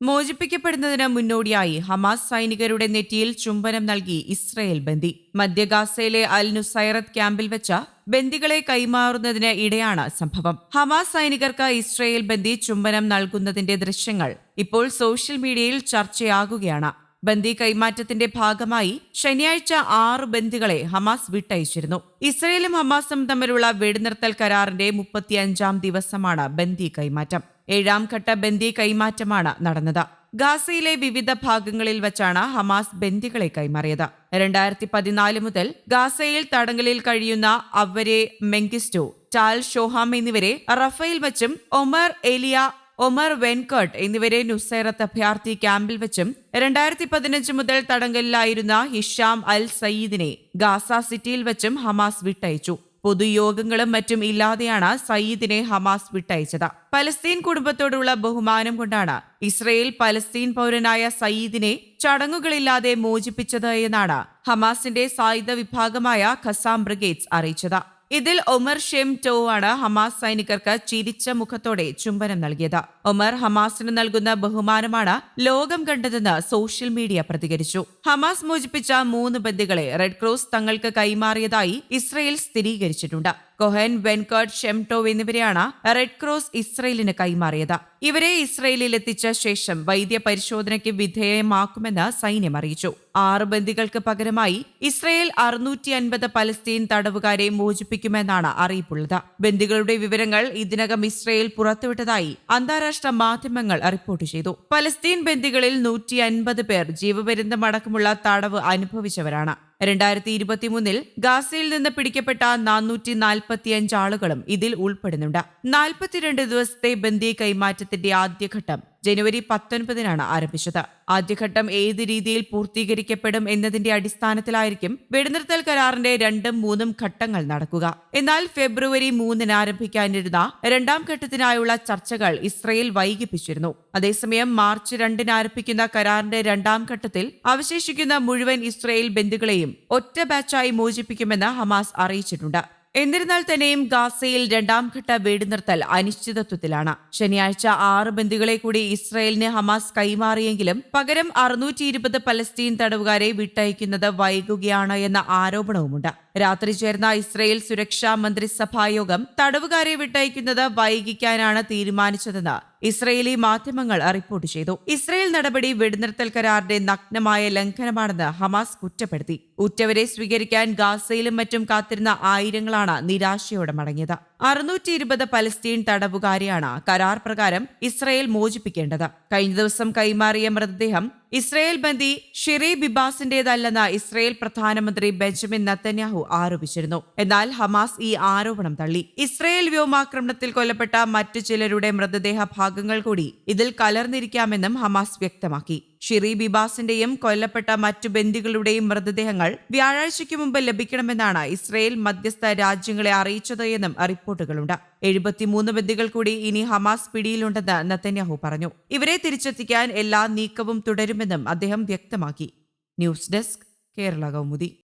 മോചിപ്പിക്കപ്പെടുന്നതിന് മുന്നോടിയായി ഹമാസ് സൈനികരുടെ നെറ്റിയിൽ ചുംബനം നൽകി ഇസ്രയേൽ ബന്ദി. മധ്യഗാസയിലെ അൽ നുസൈറത്ത് ക്യാമ്പിൽ വെച്ച ബന്ദികളെ കൈമാറുന്നതിന് ഇടെയാണ് സംഭവം. ഹമാസ് സൈനികർക്ക് ഇസ്രയേൽ ബന്ദി ചുംബനം നൽകുന്നതിന്റെ ദൃശ്യങ്ങൾ ഇപ്പോൾ സോഷ്യൽ മീഡിയയിൽ ചർച്ചയാകുകയാണ്. ബന്ദി കൈമാറ്റത്തിന്റെ ഭാഗമായി ശനിയാഴ്ച ആറ് ബന്ദികളെ ഹമാസ് വിട്ടയച്ചിരുന്നു. ഇസ്രയേലും ഹമാസും തമ്മിലുള്ള വെടിനിർത്തൽ കരാറിന്റെ മുപ്പത്തിയഞ്ചാം ദിവസമാണ് ബന്ദി കൈമാറ്റം. ഏഴാം ഘട്ട ബന്ദി കൈമാറ്റമാണ് നടന്നത്. ഗാസയിലെ വിവിധ ഭാഗങ്ങളിൽ വച്ചാണ് ഹമാസ് ബന്ദികളെ കൈമാറിയത്. രണ്ടായിരത്തി പതിനാല് മുതൽ ഗാസയിൽ തടങ്കലിൽ കഴിയുന്ന അവരെ മെങ്കിസ്റ്റോ ടാൽ ഷോഹാം എന്നിവരെ റഫേൽ വച്ചും ഒമർ എലിയ ഒമർ വെൻകട്ട് എന്നിവരെ നുസൈറത്ത് അഭയാർത്ഥി ക്യാമ്പിൽ വെച്ചും രണ്ടായിരത്തി പതിനഞ്ച് മുതൽ തടങ്കലിലായിരുന്ന ഹിഷാം അൽ സയ്യിദിനെ ഗാസ സിറ്റിയിൽ വെച്ചും ഹമാസ് വിട്ടയച്ചു. പൊതുയോഗങ്ങളും മറ്റും ഇല്ലാതെയാണ് സയ്യിദിനെ ഹമാസ് വിട്ടയച്ചത്. പലസ്തീൻ കുടുംബത്തോടുള്ള ബഹുമാനം കൊണ്ടാണ് ഇസ്രയേൽ പലസ്തീൻ പൗരനായ സയ്യിദിനെ ചടങ്ങുകളില്ലാതെ മോചിപ്പിച്ചത് എന്നാണ് ഹമാസിന്റെ സായുധ വിഭാഗമായ ഖസാം ബ്രിഗേഡ്സ് അറിയിച്ചത്. ഇതിൽ ഒമർ ഷെം ടോ ആണ് ഹമാസ് സൈനികർക്ക് ചിരിച്ച മുഖത്തോടെ ചുംബനം നൽകിയത്. ഒമർ ഹമാസിന് നൽകുന്ന ബഹുമാനമാണ് ലോകം കണ്ടതെന്ന് സോഷ്യൽ മീഡിയ പ്രതികരിച്ചു. ഹമാസ് മോചിപ്പിച്ച മൂന്ന് ബന്ദികളെ റെഡ് ക്രോസ് തങ്ങൾക്ക് കൈമാറിയതായി ഇസ്രയേൽ സ്ഥിരീകരിച്ചിട്ടുണ്ട്. കൊഹൻ വെൻകട്ട് ഷെംടോവ് എന്നിവരെയാണ് റെഡ് ക്രോസ് ഇസ്രയേലിന് കൈമാറിയത്. ഇവരെ ഇസ്രയേലിൽ എത്തിച്ച ശേഷം വൈദ്യ പരിശോധനയ്ക്ക് വിധേയമാക്കുമെന്ന് സൈന്യം അറിയിച്ചു. ആറ് ബന്ദികൾക്ക് പകരമായി ഇസ്രയേൽ അറുന്നൂറ്റി അൻപത് പലസ്തീൻ തടവുകാരെ മോചിപ്പിക്കുമെന്നാണ് അറിയിപ്പുള്ളത്. ബന്ദികളുടെ വിവരങ്ങൾ ഇതിനകം ഇസ്രയേൽ പുറത്തുവിട്ടതായി അന്താരാഷ്ട്ര മാധ്യമങ്ങൾ റിപ്പോർട്ട് ചെയ്തു. പലസ്തീൻ ബന്ദികളിൽ നൂറ്റി അൻപത് പേർ ജീവപര്യന്തമടക്കമുള്ള തടവ് അനുഭവിച്ചവരാണ്. രണ്ടായിരത്തി ഇരുപത്തിമൂന്നിൽ ഗാസയിൽ നിന്ന് പിടിക്കപ്പെട്ട നാനൂറ്റി നാൽപ്പത്തിയഞ്ച് ആളുകളും ഇതിൽ ഉൾപ്പെടുന്നുണ്ട്. നാൽപ്പത്തിരണ്ട് ദിവസത്തെ ബന്ദി കൈമാറ്റത്തിന്റെ ആദ്യഘട്ടം ജനുവരി പത്തൊൻപതിനാണ് ആരംഭിച്ചത്. ആദ്യഘട്ടം ഏത് രീതിയിൽ പൂർത്തീകരിക്കപ്പെടും എന്നതിന്റെ അടിസ്ഥാനത്തിലായിരിക്കും വെടിനിർത്തൽ കരാറിന്റെ രണ്ടും മൂന്നും ഘട്ടങ്ങൾ നടക്കുക. എന്നാൽ ഫെബ്രുവരി മൂന്നിന് ആരംഭിക്കാനിരുന്ന രണ്ടാം ഘട്ടത്തിനായുള്ള ചർച്ചകൾ ഇസ്രയേൽ വൈകിപ്പിച്ചിരുന്നു. അതേസമയം മാർച്ച് രണ്ടിന് ആരംഭിക്കുന്ന കരാറിന്റെ രണ്ടാം ഘട്ടത്തിൽ അവശേഷിക്കുന്ന മുഴുവൻ ഇസ്രയേൽ ബന്ധുക്കളെയും ഒറ്റ ബാച്ചായി മോചിപ്പിക്കുമെന്ന് ഹമാസ് അറിയിച്ചിട്ടുണ്ട്. എന്നിരുന്നാൽ തന്നെയും ഗാസയിൽ രണ്ടാം ഘട്ട വെടിനിർത്തൽ അനിശ്ചിതത്വത്തിലാണ്. ശനിയാഴ്ച ആറ് ബന്ദികളെ കൂടി ഇസ്രായേലിന് ഹമാസ് കൈമാറിയെങ്കിലും പകരം അറുന്നൂറ്റി ഇരുപത് പലസ്തീൻ തടവുകാരെ വിട്ടയക്കുന്നത് വൈകുകയാണ് എന്ന ആരോപണവുമുണ്ട്. രാത്രി ചേർന്ന ഇസ്രയേൽ സുരക്ഷാ മന്ത്രിസഭായോഗം തടവുകാരെ വിട്ടയക്കുന്നത് വൈകിക്കാനാണ് തീരുമാനിച്ചതെന്ന് ഇസ്രയേലി മാധ്യമങ്ങൾ റിപ്പോർട്ട് ചെയ്തു. ഇസ്രയേൽ നടപടി വെടിനിർത്തൽ കരാറിന്റെ നഗ്നമായ ലംഘനമാണെന്ന് ഹമാസ് കുറ്റപ്പെടുത്തി. ഉറ്റവരെ സ്വീകരിക്കാൻ ഗാസയിലും മറ്റും കാത്തിരുന്ന ആയിരങ്ങളാണ് നിരാശയോടെ മടങ്ങിയത്. അറുന്നൂറ്റി ഇരുപത് പലസ്തീൻ തടവുകാരെയാണ് കരാർ പ്രകാരം ഇസ്രയേൽ മോചിപ്പിക്കേണ്ടത്. കഴിഞ്ഞ ദിവസം കൈമാറിയ മൃതദേഹം ഇസ്രയേൽ ബന്ദി ഷിറി ബിബാസിന്റേതല്ലെന്ന് ഇസ്രയേൽ പ്രധാനമന്ത്രി ബെഞ്ചമിൻ നത്തന്യാഹു ആരോപിച്ചിരുന്നു. എന്നാൽ ഹമാസ് ഈ ആരോപണം തള്ളി. ഇസ്രയേൽ വ്യോമാക്രമണത്തിൽ കൊല്ലപ്പെട്ട മറ്റു ചിലരുടെ മൃതദേഹ ഭാഗങ്ങൾ കൂടി ഇതിൽ കലർന്നിരിക്കാമെന്നും ഹമാസ് വ്യക്തമാക്കി. ഷിറി ബിബാസിന്റെയും കൊല്ലപ്പെട്ട മറ്റു ബന്ദികളുടെയും മൃതദേഹങ്ങൾ വ്യാഴാഴ്ചയ്ക്ക് മുമ്പ് ലഭിക്കണമെന്നാണ് ഇസ്രയേൽ മധ്യസ്ഥ രാജ്യങ്ങളെ അറിയിച്ചത് എന്നും റിപ്പോർട്ടുകളുണ്ട്. എഴുപത്തിമൂന്ന് ബന്ദികൾ കൂടി ഇനി ഹമാസ് പിടിയിലുണ്ടെന്ന് നത്തന്യാഹു പറഞ്ഞു. ഇവരെ തിരിച്ചെത്തിക്കാൻ എല്ലാ നീക്കവും തുടരുമെന്നും അദ്ദേഹം വ്യക്തമാക്കി. News desk Kerala Kaumudi.